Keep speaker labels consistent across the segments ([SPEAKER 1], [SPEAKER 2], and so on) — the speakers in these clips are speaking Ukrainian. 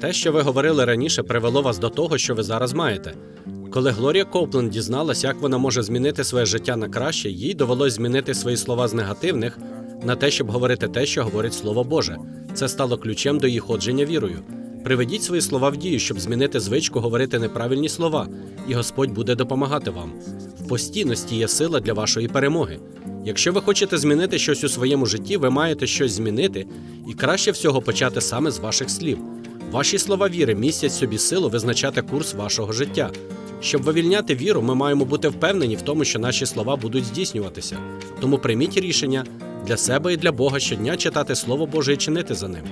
[SPEAKER 1] Те, що ви говорили раніше, привело вас до того, що ви зараз маєте. Коли Глорія Копленд дізналась, як вона може змінити своє життя на краще, їй довелось змінити свої слова з негативних на те, щоб говорити те, що говорить Слово Боже. Це стало ключем до її ходження вірою. Приведіть свої слова в дію, щоб змінити звичку говорити неправильні слова, і Господь буде допомагати вам. В постійності є сила для вашої перемоги. Якщо ви хочете змінити щось у своєму житті, ви маєте щось змінити, і краще всього почати саме з ваших слів. Ваші слова віри містять собі силу визначати курс вашого життя. Щоб вивільняти віру, ми маємо бути впевнені в тому, що наші слова будуть здійснюватися. Тому прийміть рішення для себе і для Бога щодня читати Слово Боже і чинити за ним.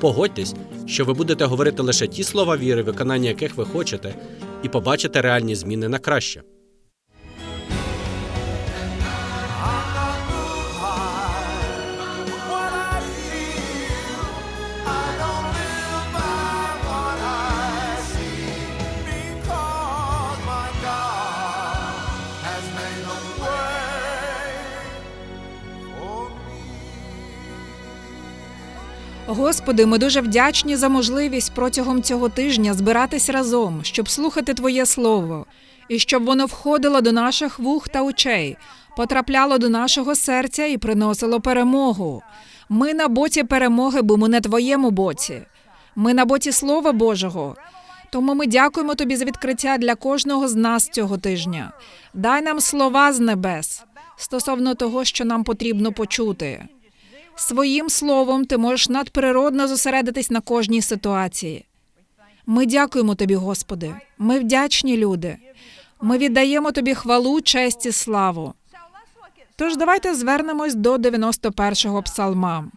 [SPEAKER 1] Погодьтесь, що ви будете говорити лише ті слова віри, виконання яких ви хочете, і побачите реальні зміни на краще.
[SPEAKER 2] Господи, ми дуже вдячні за можливість протягом цього тижня збиратись разом, щоб слухати Твоє Слово, і щоб воно входило до наших вух та очей, потрапляло до нашого серця і приносило перемогу. Ми на боці перемоги, бо ми на Твоєму боці. Ми на боці Слова Божого. Тому ми дякуємо тобі за відкриття для кожного з нас цього тижня. Дай нам слова з небес стосовно того, що нам потрібно почути. Своїм словом ти можеш надприродно зосередитись на кожній ситуації. Ми дякуємо тобі, Господи. Ми вдячні люди. Ми віддаємо тобі хвалу, честь і славу. Тож давайте звернемось до 91-го псалма.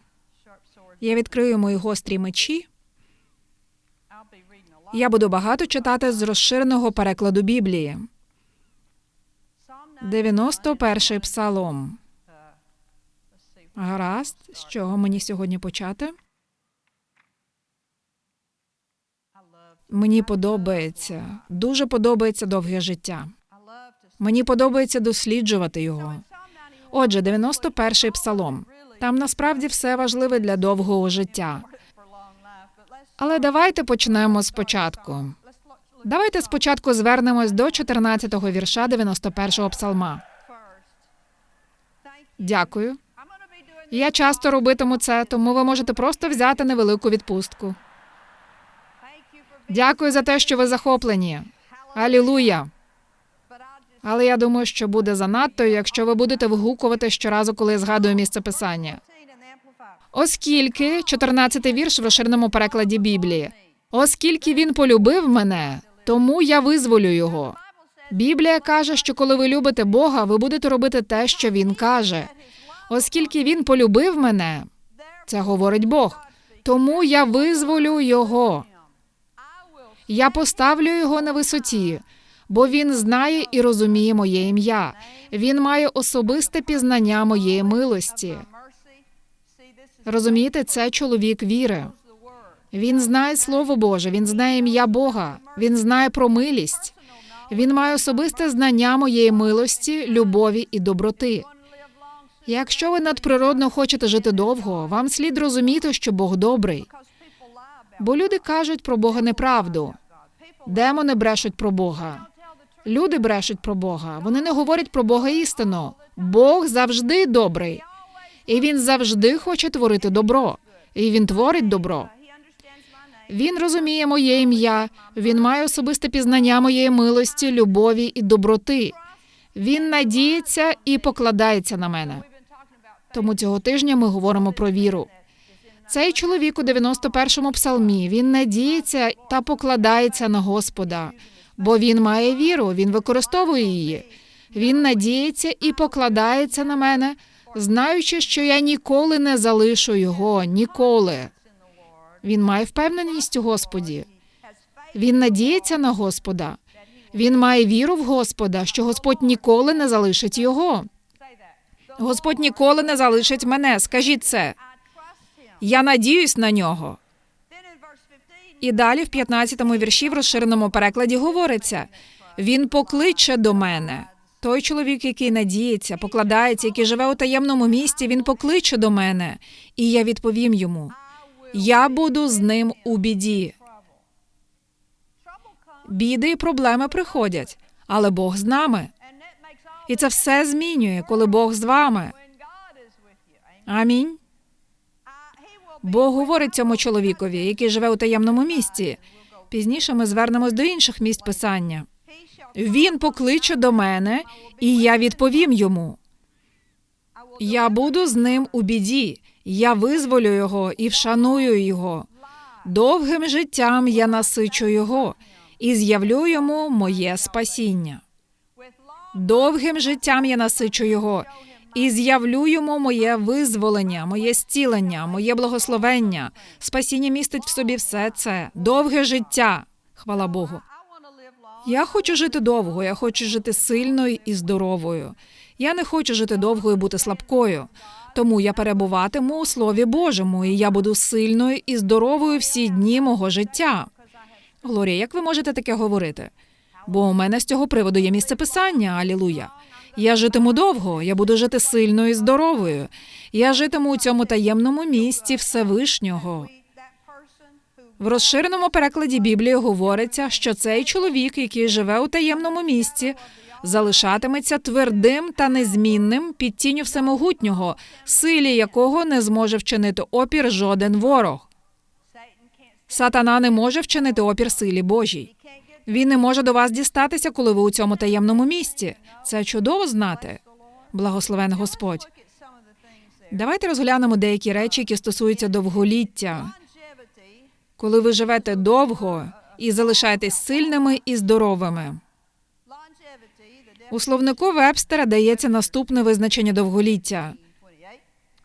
[SPEAKER 2] Я відкрию мої гострі мечі. Я буду багато читати з розширеного перекладу Біблії. 91-й псалом. Гаразд, з чого мені сьогодні почати? Мені подобається, дуже подобається довге життя. Мені подобається досліджувати його. Отже, 91-й псалом. Там насправді все важливе для довгого життя. Але давайте почнемо спочатку. Давайте спочатку звернемось до 14-го вірша 91-го псалма. Дякую. Я часто робитиму це, тому ви можете просто взяти невелику відпустку. Дякую за те, що ви захоплені. Алілуя. Але я думаю, що буде занадто, якщо ви будете вигукувати щоразу, коли я згадую місце писання. Оскільки 14-й вірш в розширеному перекладі Біблії. Оскільки він полюбив мене, тому я визволю його. Біблія каже, що коли ви любите Бога, ви будете робити те, що він каже. Оскільки він полюбив мене, це говорить Бог. Тому я визволю його. Я поставлю його на висоті, бо він знає і розуміє моє ім'я. Він має особисте пізнання моєї милості. Розумієте, це чоловік віри. Він знає Слово Боже, він знає ім'я Бога, він знає про милість. Він має особисте знання моєї милості, любові і доброти. Якщо ви надприродно хочете жити довго, вам слід розуміти, що Бог добрий. Бо люди кажуть про Бога неправду. Демони брешуть про Бога. Люди брешуть про Бога. Вони не говорять про Бога істину. Бог завжди добрий. І він завжди хоче творити добро. І він творить добро. Він розуміє моє ім'я, він має особисте пізнання моєї милості, любові і доброти. Він надіється і покладається на мене. Тому цього тижня ми говоримо про віру. Цей чоловік у 91-му псалмі він надіється та покладається на Господа, бо він має віру, він використовує її. Він надіється і покладається на мене, знаючи, що я ніколи не залишу його, ніколи. Він має впевненість у Господі. Він надіється на Господа. Він має віру в Господа, що Господь ніколи не залишить його. Господь ніколи не залишить мене. Скажіть це. Я надіюсь на нього. І далі в 15-му вірші в розширеному перекладі говориться: Він покличе до мене. Той чоловік, який надіється, покладається, який живе у таємному місті, він покличе до мене, і я відповім йому: Я буду з ним у біді. біди і проблеми приходять, але Бог з нами. І це все змінює, коли Бог з вами. Амінь. Бог говорить цьому чоловікові, який живе у таємному місці. Пізніше ми звернемось до інших місць писання. Він покличе до мене, і я відповім йому. Я буду з ним у біді, я визволю його і вшаную його. Довгим життям я насичу його і з'явлю йому моє спасіння. Довгим життям я насичу його і з'явлю йому моє визволення, моє зцілення, моє благословення. Спасіння містить в собі все це. Довге життя. Хвала Богу. Я хочу жити довго, я хочу жити сильною і здоровою. Я не хочу жити довго і бути слабкою. Тому я перебуватиму у Слові Божому, і я буду сильною і здоровою всі дні мого життя. Глорія, як ви можете таке говорити? Бо у мене з цього приводу є місце писання, алілуя. Я житиму довго, я буду жити сильною і здоровою. Я житиму у цьому таємному місці Всевишнього. В розширеному перекладі Біблії говориться, що цей чоловік, який живе у таємному місці, залишатиметься твердим та незмінним під тінню всемогутнього, силі якого не зможе вчинити опір жоден ворог. Сатана не може вчинити опір силі Божій. Він не може до вас дістатися, коли ви у цьому таємному місці. Це чудово знати. Благословен Господь. Давайте розглянемо деякі речі, які стосуються довголіття. Коли ви живете довго і залишаєтесь сильними і здоровими. У словнику Вебстера дається наступне визначення довголіття: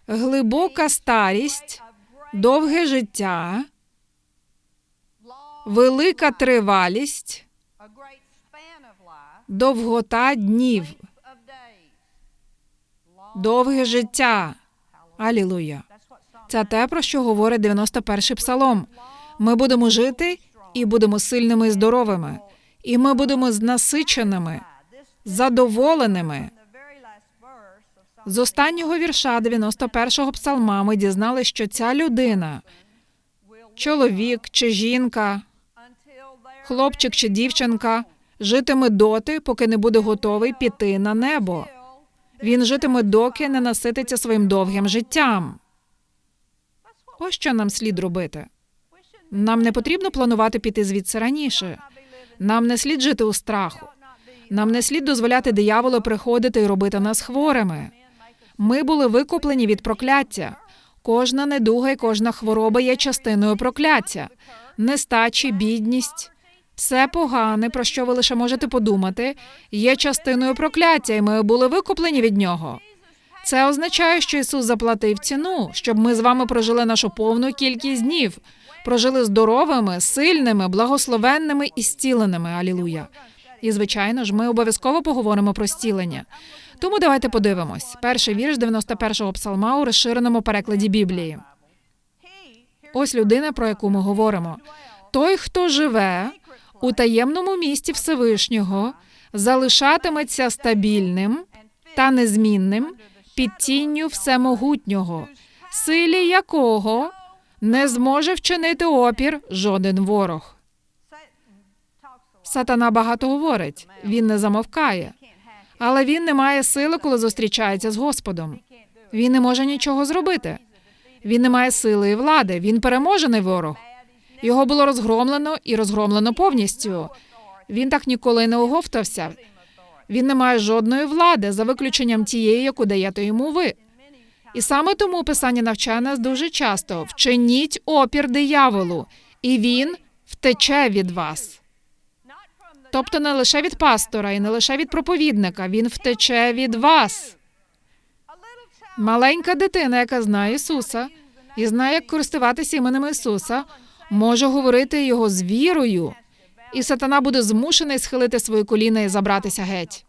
[SPEAKER 2] глибока старість, довге життя, велика тривалість, довгота днів, довге життя. Алілуя. Це те, про що говорить 91-й псалом. Ми будемо жити і будемо сильними і здоровими, і ми будемо насиченими, задоволеними. З останнього вірша 91-го псалма ми дізналися, що ця людина, чоловік чи жінка, хлопчик чи дівчинка, житиме доти, поки не буде готовий піти на небо. Він житиме, доки не насититься своїм довгим життям. Ось що нам слід робити. Нам не потрібно планувати піти звідси раніше. Нам не слід жити у страху. Нам не слід дозволяти дияволу приходити і робити нас хворими. Ми були викуплені від прокляття. Кожна недуга і кожна хвороба є частиною прокляття. Нестачі, бідність, все погане, про що ви лише можете подумати, є частиною прокляття, і ми були викуплені від нього. Це означає, що Ісус заплатив ціну, щоб ми з вами прожили нашу повну кількість днів, прожили здоровими, сильними, благословенними і зціленими. Алілуя. І звичайно ж, ми обов'язково поговоримо про зцілення. Тому давайте подивимось. Перший вірш 91-го псалма у розширеному перекладі Біблії. Ось людина, про яку ми говоримо. Той, хто живе у таємному місті Всевишнього, залишатиметься стабільним та незмінним під тінню всемогутнього, силі якого не зможе вчинити опір жоден ворог. Сатана багато говорить, він не замовкає, але він не має сили, коли зустрічається з Господом. Він не може нічого зробити. Він не має сили і влади. Він переможений ворог. Його було розгромлено і розгромлено повністю. Він так ніколи не оговтався. Він не має жодної влади за виключенням тієї, яку даєте йому ви. І саме тому писання навчає нас дуже часто: вчиніть опір дияволу, і він втече від вас. Тобто не лише від пастора і не лише від проповідника, він втече від вас. Маленька дитина, яка знає Ісуса і знає, як користуватися іменем Ісуса, може говорити його з вірою, і сатана буде змушений схилити свої коліна і забратися геть.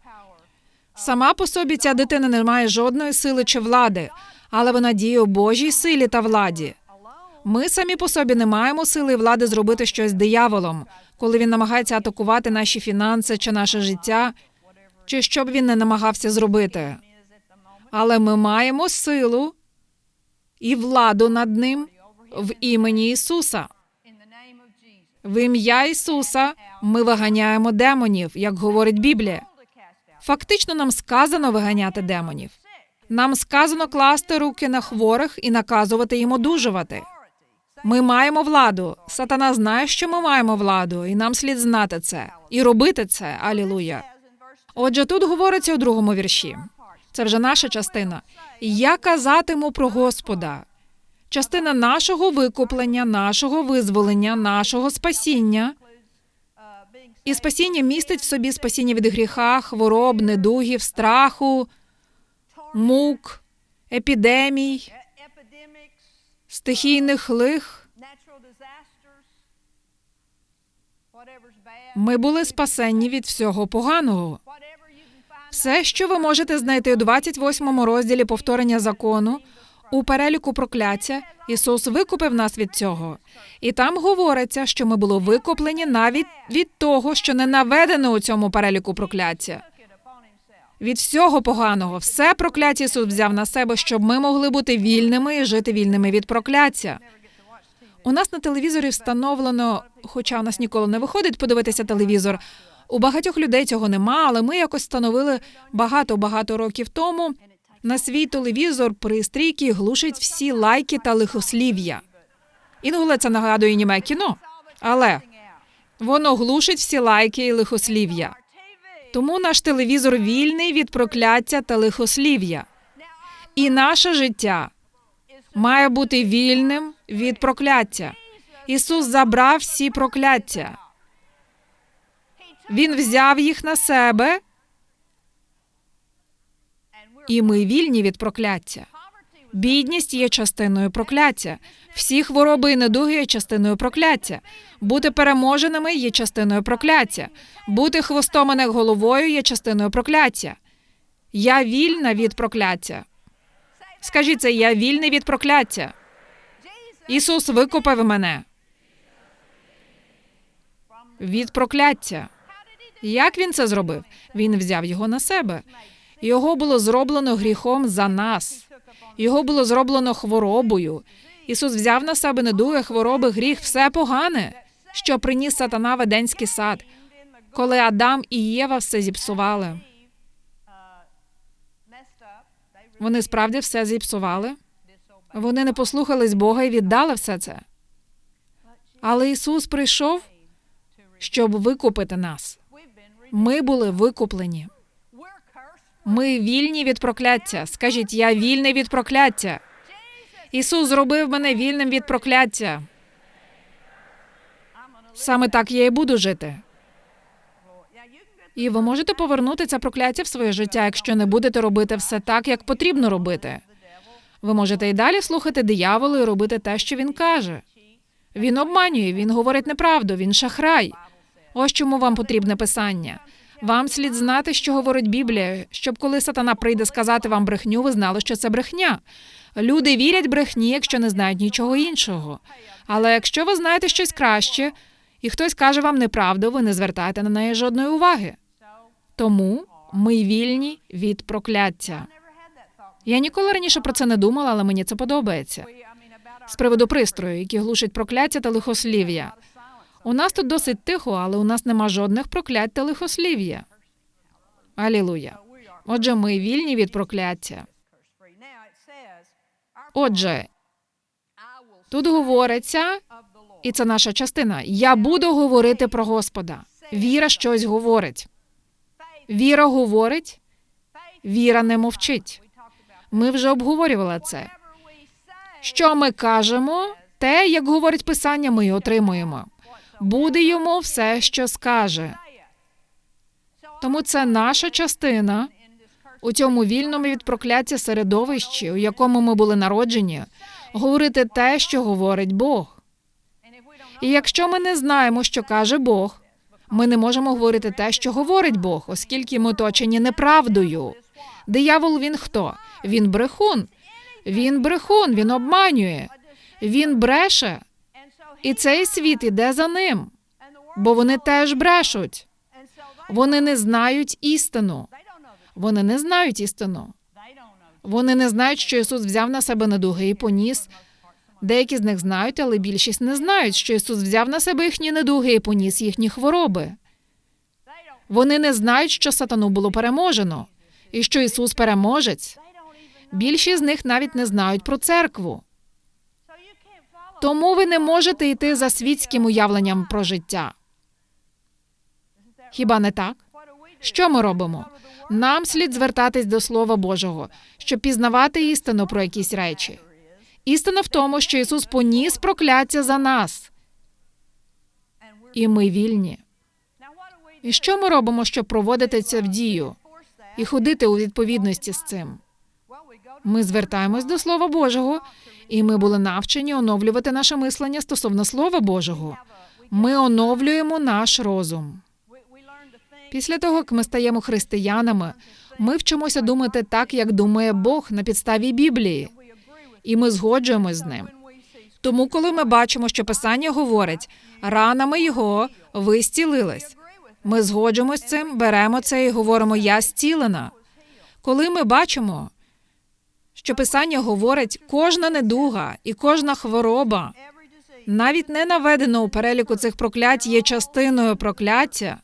[SPEAKER 2] Сама по собі ця дитина не має жодної сили чи влади, але вона діє у Божій силі та владі. Ми самі по собі не маємо сили і влади зробити щось дияволом, коли він намагається атакувати наші фінанси чи наше життя, чи що б він не намагався зробити. Але ми маємо силу і владу над ним в імені Ісуса. В ім'я Ісуса ми виганяємо демонів, як говорить Біблія. Фактично нам сказано виганяти демонів. Нам сказано класти руки на хворих і наказувати їм одужувати. Ми маємо владу. Сатана знає, що ми маємо владу, і нам слід знати це і робити це. Алілуя. Отже, тут говориться у другому вірші. Це вже наша частина. Я казатиму про Господа. Частина нашого викуплення, нашого визволення, нашого спасіння. І спасіння містить в собі спасіння від гріха, хвороб, недугів, страху, мук, епідемій, стихійних лих. Ми були спасені від всього поганого. Все, що ви можете знайти у 28 розділі повторення закону, у переліку прокляття, Ісус викупив нас від цього. І там говориться, що ми були викуплені навіть від того, що не наведено у цьому переліку прокляття. Від всього поганого, все прокляття Ісус взяв на себе, щоб ми могли бути вільними і жити вільними від прокляття. У нас на телевізорі встановлено, хоча у нас ніколи не виходить подивитися телевізор. У багатьох людей цього нема, але ми якось встановили багато-багато років тому на свій телевізор пристрій, який глушить всі лайки та лихослів'я. Інколи це нагадує німе кіно, але воно глушить всі лайки і лихослів'я. Тому наш телевізор вільний від прокляття та лихослів'я. І наше життя має бути вільним від прокляття. Ісус забрав всі прокляття. Він взяв їх на себе, і ми вільні від прокляття. Бідність є частиною прокляття. Всі хвороби і недуги є частиною прокляття. Бути переможеними є частиною прокляття. Бути хвостом, а не головою є частиною прокляття. Я вільна від прокляття. Скажіть це, я вільний від прокляття. Ісус викупив мене від прокляття. Як він це зробив? Він взяв його на себе. Його було зроблено гріхом за нас. Його було зроблено хворобою. Ісус взяв на себе недуги, хвороби, гріх, все погане, що приніс сатана в Еденський сад, коли Адам і Єва все зіпсували. Вони справді все зіпсували. Вони не послухались Бога і віддали все це. Але Ісус прийшов, щоб викупити нас. Ми були викуплені. Ми вільні від прокляття. Скажіть, я вільний від прокляття. Ісус зробив мене вільним від прокляття. Саме так я і буду жити. І ви можете повернути це прокляття в своє життя, якщо не будете робити все так, як потрібно робити. Ви можете і далі слухати дияволу і робити те, що він каже. Він обманює, він говорить неправду, він шахрай. Ось чому вам потрібне писання. Вам слід знати, що говорить Біблія, щоб коли сатана прийде сказати вам брехню, ви знали, що це брехня. Люди вірять брехні, якщо не знають нічого іншого. Але якщо ви знаєте щось краще, і хтось каже вам неправду, ви не звертаєте на неї жодної уваги. Тому ми вільні від прокляття. Я ніколи раніше про це не думала, але мені це подобається. З приводу пристрою, які глушать прокляття та лихослів'я. У нас тут досить тихо, але у нас нема жодних проклять та лихослів'я. Алілуя. Отже, ми вільні від прокляття. Отже, тут говориться, і це наша частина. Я буду говорити про Господа. Віра щось говорить. Віра говорить, віра не мовчить. Ми вже обговорювали це. Що ми кажемо, те, як говорить писання, ми й отримуємо. Буде йому все, що скаже. Тому це наша частина у цьому вільному від прокляття середовищі, у якому ми були народжені, говорити те, що говорить Бог. І якщо ми не знаємо, що каже Бог, ми не можемо говорити те, що говорить Бог, оскільки ми оточені неправдою. Диявол він хто? Він брехун. Він брехун, він обманює, він бреше. І цей світ іде за ним, бо вони теж брешуть. Вони не знають істину. Вони не знають істину. Вони не знають, що Ісус взяв на себе недуги і поніс Деякі з них знають, але більшість не знають, що Ісус взяв на себе їхні недуги і поніс їхні хвороби. Вони не знають, що сатану було переможено, і що Ісус переможець. Більшість з них навіть не знають про церкву. Тому ви не можете йти за світським уявленням про життя. Хіба не так? Що ми робимо? Нам слід звертатись до Слова Божого, щоб пізнавати істину про якісь речі. Істина в тому, що Ісус поніс прокляття за нас, і ми вільні. І що ми робимо, щоб проводити це в дію і ходити у відповідності з цим? Ми звертаємось до Слова Божого, і ми були навчені оновлювати наше мислення стосовно Слова Божого. Ми оновлюємо наш розум. Після того, як ми стаємо християнами, ми вчимося думати так, як думає Бог на підставі Біблії, і ми згоджуємось з ним. Тому, коли ми бачимо, що Писання говорить, ранами його ви зцілились. Ми згоджуємось з цим, беремо це і говоримо Я зцілена. Коли ми бачимо, що Писання говорить, кожна недуга і кожна хвороба навіть не наведено у переліку цих проклять є частиною прокляття.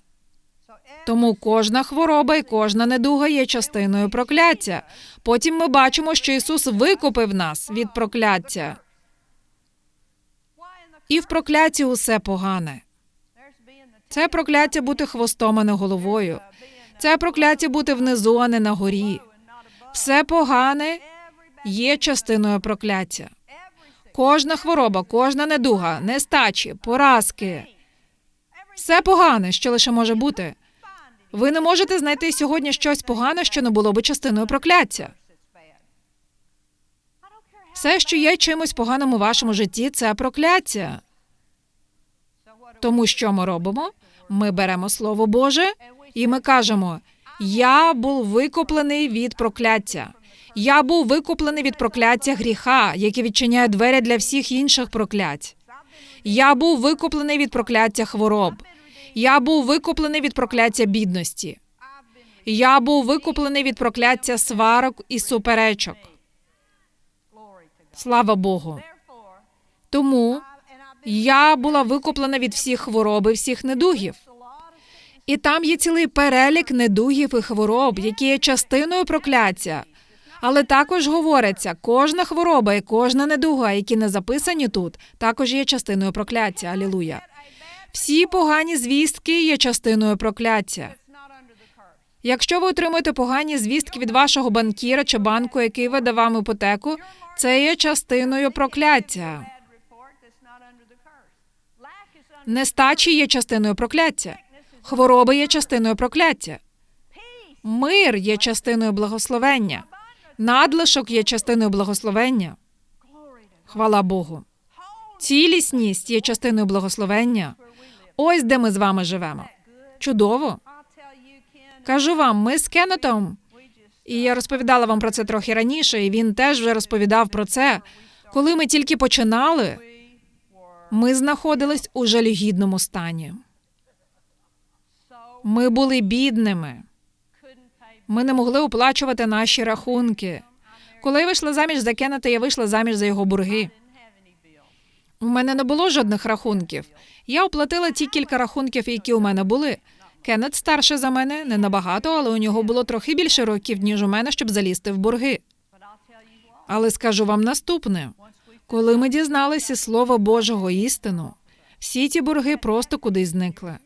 [SPEAKER 2] Тому кожна хвороба і кожна недуга є частиною прокляття. Потім ми бачимо, що Ісус викупив нас від прокляття, і в прокляті усе погане. Це прокляття бути хвостом, а не головою. Це прокляття бути внизу, а не на горі. Все погане є частиною прокляття. Кожна хвороба, кожна недуга, нестачі, поразки. Все погане, що лише може бути. Ви не можете знайти сьогодні щось погане, що не було би частиною прокляття. Все, що є чимось поганим у вашому житті, це прокляття. Тому що ми робимо? Ми беремо Слово Боже і ми кажемо: Я був викуплений від прокляття. Я був викуплений від прокляття гріха, яке відчиняє двері для всіх інших проклять. Я був викуплений від прокляття хвороб. Я був викуплений від прокляття бідності. Я був викуплений від прокляття сварок і суперечок. Слава Богу. Тому я була викуплена від всіх хвороб і всіх недугів. І там є цілий перелік недугів і хвороб, які є частиною прокляття. Але також говориться, кожна хвороба і кожна недуга, які не записані тут, також є частиною прокляття. Алілуя. Всі погані звістки є частиною прокляття. Якщо ви отримуєте погані звістки від вашого банкіра чи банку, який видав вам іпотеку, це є частиною прокляття. Нестачі є частиною прокляття. Хвороби є частиною прокляття. Мир є частиною благословення. Надлишок є частиною благословення. Хвала Богу. Цілісність є частиною благословення. Ось де ми з вами живемо. Чудово. Кажу вам, ми з Кеннетом, і я розповідала вам про це трохи раніше, і він теж вже розповідав про це. Коли ми тільки починали, ми знаходились у жалюгідному стані. Ми були бідними. Ми не могли оплачувати наші рахунки. Коли я вийшла заміж за Кеннета, я вийшла заміж за його борги. У мене не було жодних рахунків. Я оплатила ті кілька рахунків, які у мене були. Кеннет старше за мене, не набагато, але у нього було трохи більше років, ніж у мене, щоб залізти в борги. Але скажу вам наступне: коли ми дізналися Слова Божого істину, всі ті борги просто кудись зникли.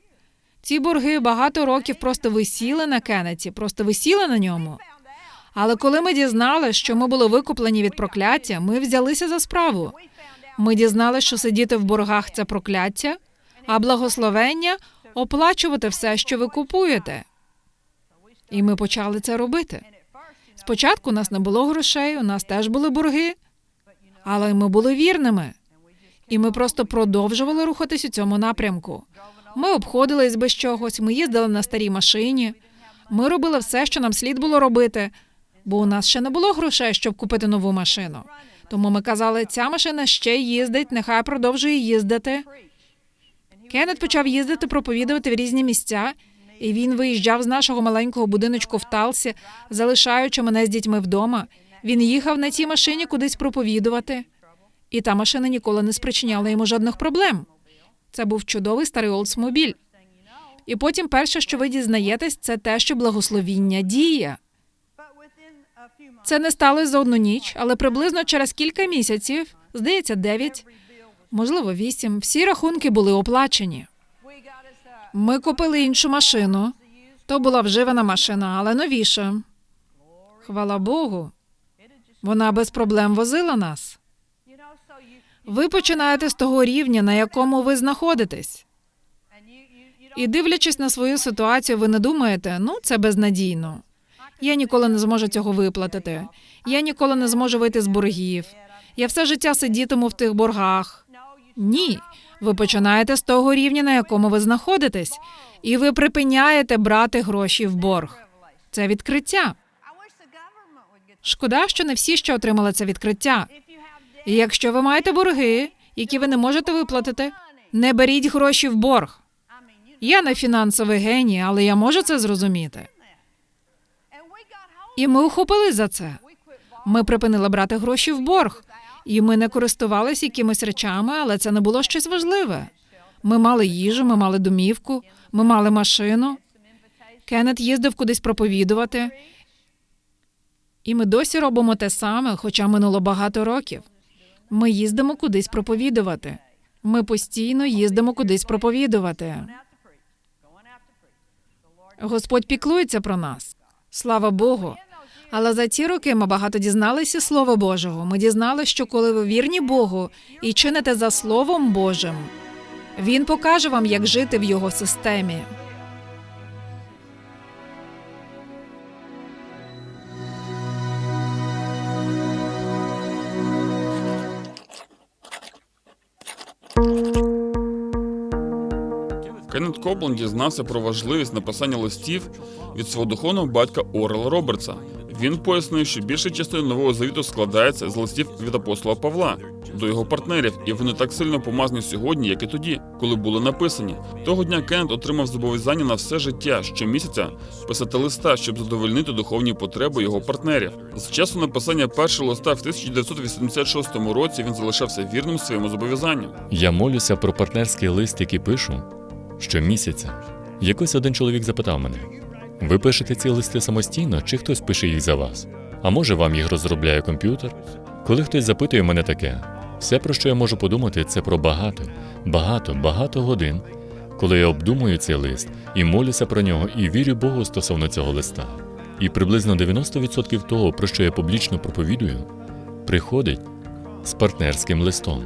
[SPEAKER 2] Ці борги багато років просто висіли на Кеннеті, просто висіли на ньому. Але коли ми дізналися, що ми були викуплені від прокляття, ми взялися за справу. Ми дізналися, що сидіти в боргах це прокляття, а благословення оплачувати все, що ви купуєте. І ми почали це робити. Спочатку у нас не було грошей, у нас теж були борги, але ми були вірними. І ми просто продовжували рухатись у цьому напрямку. Ми обходились без чогось, ми їздили на старій машині. Ми робили все, що нам слід було робити, бо у нас ще не було грошей, щоб купити нову машину. Тому ми казали, ця машина ще їздить, нехай продовжує їздити. Кеннет почав їздити, проповідувати в різні місця, і він виїжджав з нашого маленького будиночку в Талсі, залишаючи мене з дітьми вдома. Він їхав на цій машині кудись проповідувати. І та машина ніколи не спричиняла йому жодних проблем. Це був чудовий старий Олдсмобіль. І потім перше, що ви дізнаєтесь, це те, що благословіння діє. Це не сталося за одну ніч, але приблизно через кілька місяців, здається, дев'ять, можливо, вісім, всі рахунки були оплачені. Ми купили іншу машину. То була вживана машина, але новіша. Хвала Богу. Вона без проблем возила нас. Ви починаєте з того рівня, на якому ви знаходитесь. І дивлячись на свою ситуацію, ви не думаєте, ну це безнадійно. Я ніколи не зможу цього виплатити. Я ніколи не зможу вийти з боргів. Я все життя сидітиму в тих боргах. Ні. Ви починаєте з того рівня, на якому ви знаходитесь, і ви припиняєте брати гроші в борг. Це відкриття. Шкода, що не всі ще отримали це відкриття. Якщо ви маєте борги, які ви не можете виплатити, не беріть гроші в борг. Я не фінансовий геній, але я можу це зрозуміти. І ми ухопили за це. Ми припинили брати гроші в борг, і ми не користувалися якимись речами, але це не було щось важливе. Ми мали їжу, ми мали домівку, ми мали машину. Кеннет їздив кудись проповідувати. І ми досі робимо те саме, хоча минуло багато років. Ми їздимо кудись проповідувати. Ми постійно їздимо кудись проповідувати. Господь піклується про нас. Слава Богу. Але за ці роки ми багато дізналися Слова Божого. Ми дізналися, що коли ви вірні Богу і чините за Словом Божим, Він покаже вам, як жити в його системі.
[SPEAKER 3] Копланд дізнався про важливість написання листів від свого духовного батька Орела Робертса. Він пояснив, що більша частина нового завіту складається з листів від апостола Павла до його партнерів, і вони так сильно помазані сьогодні, як і тоді, коли були написані. Того дня Кеннет отримав зобов'язання на все життя щомісяця писати листа, щоб задовольнити духовні потреби його партнерів. З часу написання першого листа в 1986 році він залишався вірним своєму зобов'язанню.
[SPEAKER 4] Я молюся про партнерський лист, який пишу щомісяця. Якось один чоловік запитав мене: ви пишете ці листи самостійно, чи хтось пише їх за вас? А може вам їх розробляє комп'ютер? Коли хтось запитує мене таке, все, про що я можу подумати, це про багато, багато, багато годин, коли я обдумую цей лист і молюся про нього, і вірю Богу стосовно цього листа. І приблизно 90% того, про що я публічно проповідую, приходить з партнерським листом.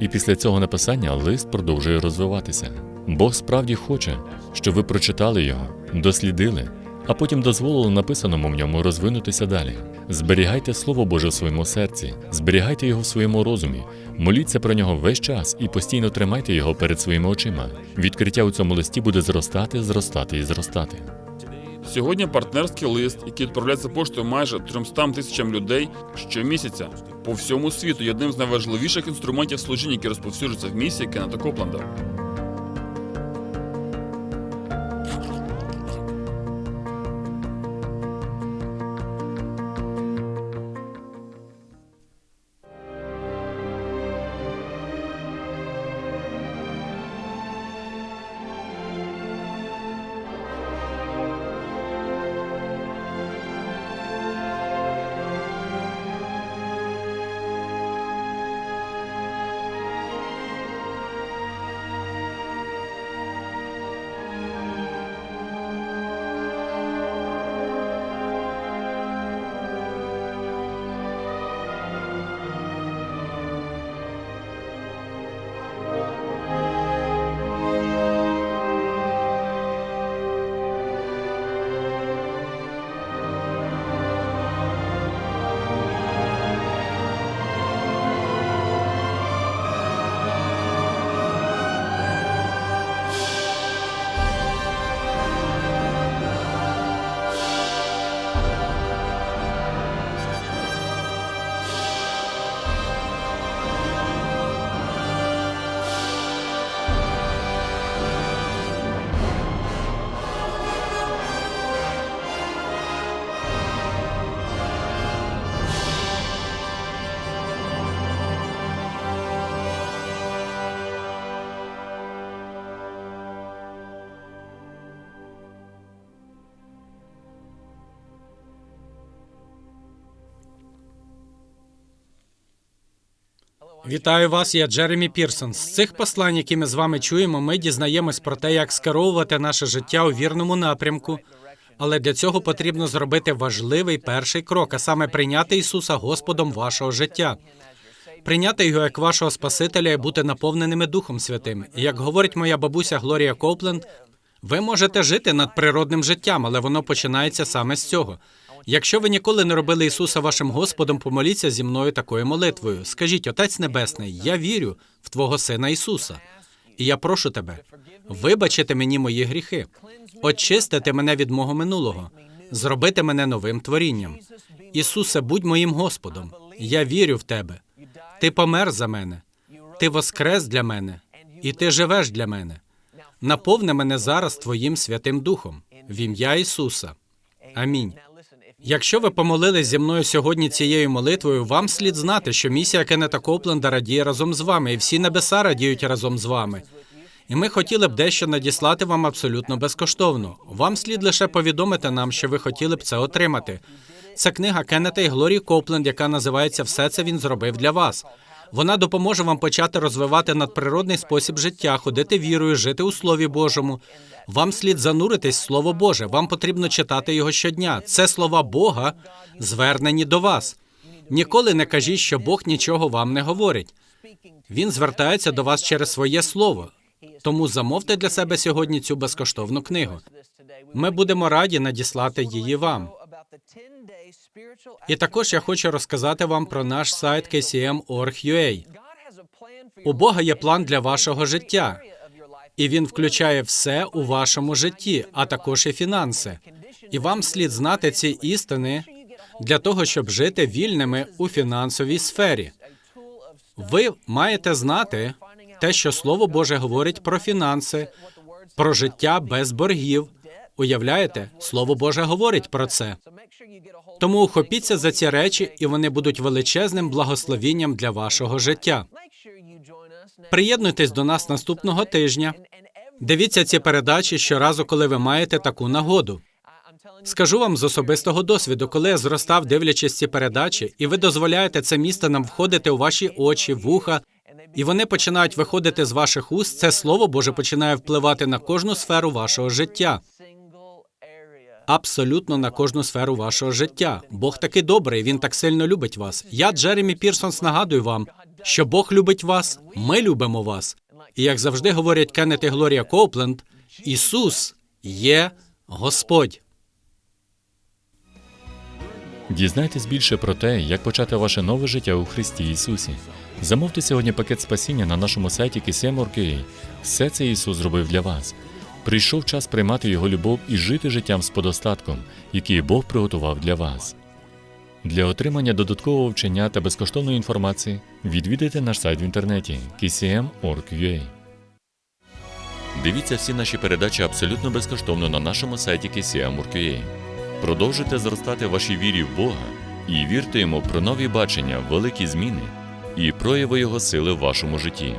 [SPEAKER 4] І після цього написання лист продовжує розвиватися. Бог справді хоче, щоб ви прочитали його, дослідили, а потім дозволили написаному в ньому розвинутися далі. Зберігайте Слово Боже в своєму серці, зберігайте його в своєму розумі, моліться про нього весь час і постійно тримайте його перед своїми очима. Відкриття у цьому листі буде зростати, зростати і зростати.
[SPEAKER 3] Сьогодні партнерський лист, який відправляється поштою майже 300 тисячам людей щомісяця по всьому світу, є одним з найважливіших інструментів служіння, які розповсюджуються в місії Кеннета Копланда.
[SPEAKER 1] Вітаю вас, я Джеремі Пірсон. З цих послань, які ми з вами чуємо, ми дізнаємось про те, як скеровувати наше життя у вірному напрямку. Але для цього потрібно зробити важливий перший крок, а саме прийняти Ісуса Господом вашого життя. Прийняти його як вашого Спасителя і бути наповненими Духом Святим. І як говорить моя бабуся Глорія Копленд, ви можете жити над природним життям, але воно починається саме з цього. Якщо ви ніколи не робили Ісуса вашим Господом, помоліться зі мною такою молитвою. Скажіть, Отець Небесний, я вірю в Твого Сина Ісуса, і я прошу тебе, вибачити мені мої гріхи, очистити мене від мого минулого, зробити мене новим творінням. Ісусе, будь моїм Господом. Я вірю в Тебе. Ти помер за мене, ти воскрес для мене, і ти живеш для мене. Наповни мене зараз Твоїм Святим Духом, в ім'я Ісуса. Амінь. Якщо ви помолились зі мною сьогодні цією молитвою, вам слід знати, що місія Кеннета Копленда радіє разом з вами, і всі небеса радіють разом з вами. І ми хотіли б дещо надіслати вам абсолютно безкоштовно. Вам слід лише повідомити нам, що ви хотіли б це отримати. Це книга Кеннета і Глорії Копленд, яка називається Все це він зробив для вас. Вона допоможе вам почати розвивати надприродний спосіб життя, ходити вірою, жити у Слові Божому. Вам слід зануритись в Слово Боже. Вам потрібно читати його щодня. Це слова Бога, звернені до вас. Ніколи не кажіть, що Бог нічого вам не говорить. Він звертається до вас через своє слово. Тому замовте для себе сьогодні цю безкоштовну книгу. Ми будемо раді надіслати її вам. І також я хочу розказати вам про наш сайт kcm.org.ua. У Бога є план для вашого життя, і він включає все у вашому житті, а також і фінанси. І вам слід знати ці істини для того, щоб жити вільними у фінансовій сфері. Ви маєте знати те, що Слово Боже говорить про фінанси, про життя без боргів. Уявляєте, Слово Боже говорить про це. Тому ухопіться за ці речі, і вони будуть величезним благословінням для вашого життя. Приєднуйтесь до нас наступного тижня. Дивіться ці передачі щоразу, коли ви маєте таку нагоду. Скажу вам з особистого досвіду, коли я зростав, дивлячись ці передачі, і ви дозволяєте це місто нам входити у ваші очі, вуха, і вони починають виходити з ваших уст. Це слово Боже починає впливати на кожну сферу вашого життя. Абсолютно на кожну сферу вашого життя. Бог такий добрий, він так сильно любить вас. Я, Джеремі Пірсонс, нагадую вам, що Бог любить вас, ми любимо вас. І як завжди говорять Кеннет і Глорія Коупленд, Ісус є Господь.
[SPEAKER 4] Дізнайтесь більше про те, як почати ваше нове життя у Христі Ісусі. Замовте сьогодні пакет спасіння на нашому сайті KCM.org.ua. Все це Ісус зробив для вас. Прийшов час приймати Його любов і жити життям з подостатком, який Бог приготував для вас. Для отримання додаткового вчення та безкоштовної інформації відвідайте наш сайт в інтернеті kcm.org.ua. Дивіться всі наші передачі абсолютно безкоштовно на нашому сайті kcm.org.ua. Продовжуйте зростати в вашій вірі в Бога і вірте йому про нові бачення, великі зміни і прояви Його сили в вашому житті.